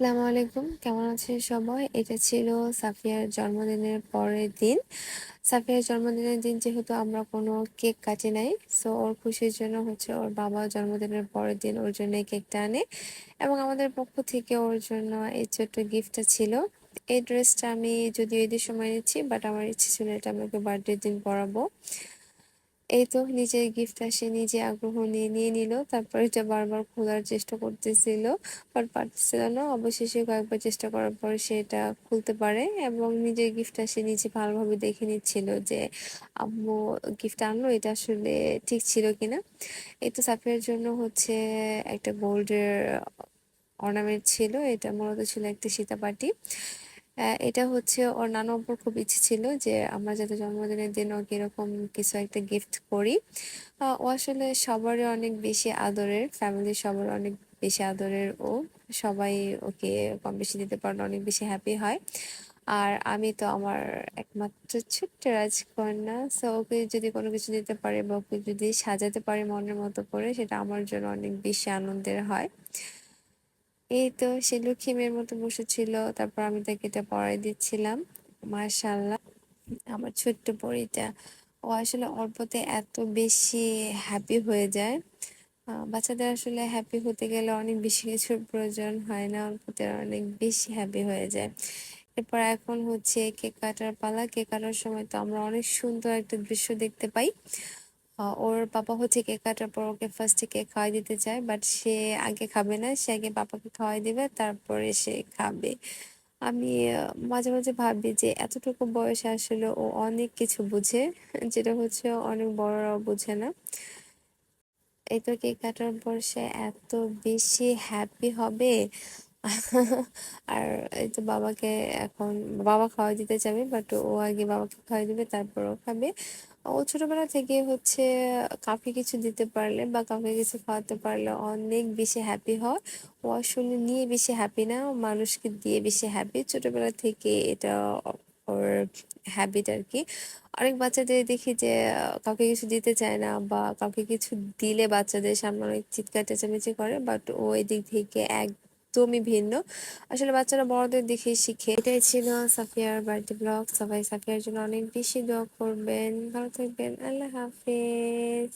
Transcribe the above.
আসসালামু আলাইকুম। কেমন আছেন সবাই? এটা ছিল সাফিয়ার জন্মদিনের পরের দিন। সাফিয়ার জন্মদিনের দিন যেহেতু আমরা কোনো কেক কাটি নাই সো ওর খুশির জন্য হচ্ছে ওর বাবা জন্মদিনের পরের দিন ওর জন্য কেকটা আনে এবং আমাদের পক্ষ থেকে ওর জন্য এই ছোট্ট গিফটটা ছিল। এই ড্রেসটা আমি যদিও ঈদের সময় নিচ্ছি বাট আমার ইচ্ছে ছিল এটা আমাকে বার্থডের দিন পরাবো। এই তো নিজের গিফটটা সে নিজে আগ্রহ নিয়ে নিয়ে নিল। তারপর এটা বারবার খোলার চেষ্টা করতেছিল বাট পারতেছিল না। অবশেষে কয়েকবার চেষ্টা করার পর সে এটা খুলতে পারে এবং নিজের গিফটটা সে নিজে ভালোভাবে দেখে নিচ্ছিল যে, আম্মু গিফট আনলো? এটা আসলে ঠিক ছিল কিনা? এই তো সাফিয়ার জন্য হচ্ছে একটা গোল্ডের অর্নামেন্ট ছিল। এটা মূলত ছিল একটা সীতাপাটি। এটা হচ্ছে ওর নানু আব্বুর খুব ইচ্ছে ছিল যে আমরা যাতে জন্মদিনের দিন ওকে এরকম কিছু একটা গিফট করি। ও আসলে সবারই অনেক বেশি আদরের ফ্যামিলির সবার অনেক বেশি আদরের ও। সবাই ওকে কম বেশি দিতে পারলে অনেক বেশি হ্যাপি হয়। আর আমি তো আমার একমাত্র ছোট্ট রাজকন্যা সো ওকে যদি কোনো কিছু দিতে পারে বা ওকে যদি সাজাতে পারে মনের মতো করে, সেটা আমার জন্য অনেক বেশি আনন্দের হয়। এই তো সে লক্ষ্মী মেয়ের মতো বসেছিল, তারপর আমি তাকে এটা পড়াই দিচ্ছিলাম। মাশাল্লাহ আমার ছোট্ট পরীটা। ও আসলে অল্পতে এত বেশি হ্যাপি হয়ে যায়। বাচ্চাদের আসলে হ্যাপি হতে গেলে অনেক বেশি কিছুর প্রয়োজন হয় না অল্পতে অনেক বেশি হ্যাপি হয়ে যায়। এরপর এখন হচ্ছে কেক কাটার পালা। কেক কাটার সময় তো আমরা অনেক সুন্দর একটা দৃশ্য দেখতে পাই। ওর পাপা হচ্ছে কেক কাটার পর ওকে ফার্স্টে কেক খাওয়াই দিতে চায় বাট সে আগে খাবে না। সে আগে পাপাকে খাওয়াই দিবে, তারপরে সে খাবে। আমি মাঝে মাঝে ভাবি যে এতটুকু বয়সে আসলে ও অনেক কিছু বুঝে, যেটা হচ্ছে অনেক বড়রাও বুঝে না। এই তো কেক কাটার পর সে এত বেশি হ্যাপি হবে আর এই তো বাবাকে এখন, বাবা খাওয়াই দিতে যাবে বাট ও আগে বাবাকে খাওয়াই দিবে, তারপর ও খাবে। ও ছোটবেলা থেকে হচ্ছে কাউকে কিছু দিতে পারলে বা কাউকে কিছু খাওয়াতে পারলে অনেক বেশি হ্যাপি হয়। ও আসলে নিয়ে বেশি হ্যাপি না মানুষকে দিয়ে বেশি হ্যাপি ছোটবেলা থেকে এটা ওর হ্যাবিট আর কি অনেক বাচ্চাদের দেখি যে কাউকে কিছু দিতে চায় না বা কাউকে কিছু দিলে বাচ্চাদের সামনে অনেক চিৎকার চেঁচামেচি করে বাট ও এদিক থেকে একদমই ভিন্ন। আসলে বাচ্চারা বড়দের দেখে শিখে। এটাই ছিল সাফিয়ার বার্থডে ব্লগ সবাই সাফিয়ার জন্য অনেক বেশি দোয়া করবেন। ভালো থাকবেন। আল্লাহ হাফেজ।